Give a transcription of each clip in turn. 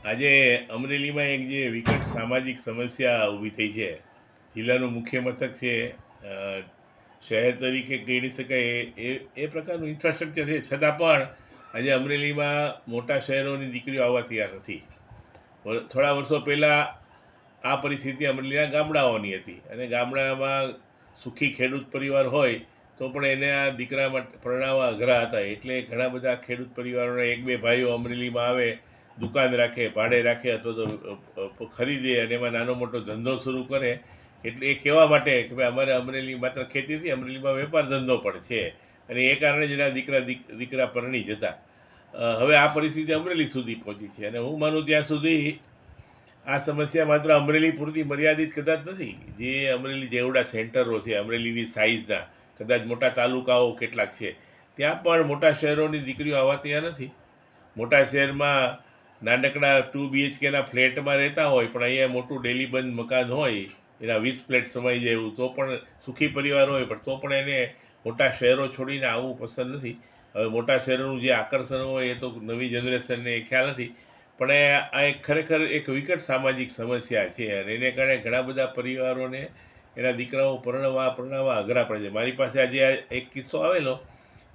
આજે અમરેલીમાં એક જે વિકટ સામાજિક સમસ્યા ઊભી થઈ છે, જિલ્લાનું મુખ્ય મથક છે શહેર તરીકે ગણી શકાય એ એ પ્રકારનું ઇન્ફ્રાસ્ટ્રક્ચર છે. છતાં પણ આજે અમરેલીમાં મોટા શહેરોની દીકરીઓ આવવા તૈયાર નથી. થોડા વર્ષો પહેલાં આ પરિસ્થિતિ અમરેલીના ગામડાઓની હતી અને ગામડામાં સુખી ખેડૂત પરિવાર હોય તો પણ એને આ દીકરા માટે પરણાવવા અઘરા હતા. એટલે ઘણા બધા ખેડૂત પરિવારોના એક બે ભાઈઓ અમરેલીમાં આવે દુકાન રાખે, ભાડે રાખે અથવા તો ખરીદે અને એમાં નાનો મોટો ધંધો શરૂ કરે, એટલે એ કહેવા માટે કે ભાઈ અમારે અમરેલી માત્ર ખેતીથી અમરેલીમાં વેપાર ધંધો પણ છે. અને એ કારણે જ એના દીકરા, દીક- દીકરા પરણી જતા. હવે આ પરિસ્થિતિ અમરેલી સુધી પહોંચી છે. અને હું માનું ત્યાં સુધી આ સમસ્યા માત્ર અમરેલી પૂરતી મર્યાદિત કદાચ નથી. જે અમરેલી જેવડા સેન્ટરો છે, અમરેલીની સાઇઝના કદાચ મોટા તાલુકાઓ કેટલાક છે, ત્યાં પણ મોટા શહેરોની દીકરીઓ આવવા ત્યાં નથી. મોટા શહેરમાં નાનકડા ટુ બીએચકેના ફ્લેટમાં રહેતા હોય, પણ અહીંયા મોટું ડેલી બંધ મકાન હોય, એના વીસ ફ્લેટ સમાઈ જાય એવું, તો પણ સુખી પરિવાર હોય, પણ તો પણ એને મોટા શહેરો છોડીને આવવું પસંદ નથી. હવે મોટા શહેરોનું જે આકર્ષણ હોય, એ તો નવી જનરેશનને ખ્યાલ નથી. પણ આ એક ખરેખર એક વિકટ સામાજિક સમસ્યા છે, અને એને કારણે ઘણા બધા પરિવારોને એના દીકરાઓ પરણવા, પરણાવવા અઘરા પડે છે. મારી પાસે આજે એક કિસ્સો આવેલો.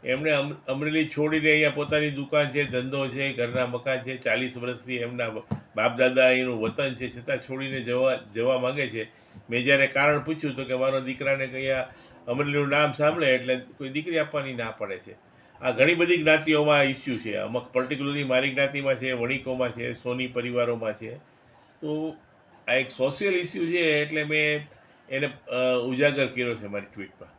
એમણે અમરેલી છોડીને અહીંયા પોતાની દુકાન છે, ધંધો છે, ઘરના મકાન છે, ચાલીસ વર્ષથી એમના બાપ દાદા એનું વતન છે, છતાં છોડીને જવા જવા માગે છે. મેં જ્યારે કારણ પૂછ્યું તો કે મારો દીકરાને કયા અમરેલીનું નામ સાંભળે એટલે કોઈ દીકરી આપવાની ના પડે છે. આ ઘણી બધી જ્ઞાતિઓમાં ઇસ્યુ છે. અમુક પર્ટિક્યુલરલી મારી જ્ઞાતિમાં છે, વણિકોમાં છે, સોની પરિવારોમાં છે. તો આ એક સોશિયલ ઇસ્યુ છે એટલે મેં એને ઉજાગર કર્યો છે મારી ટ્વીટમાં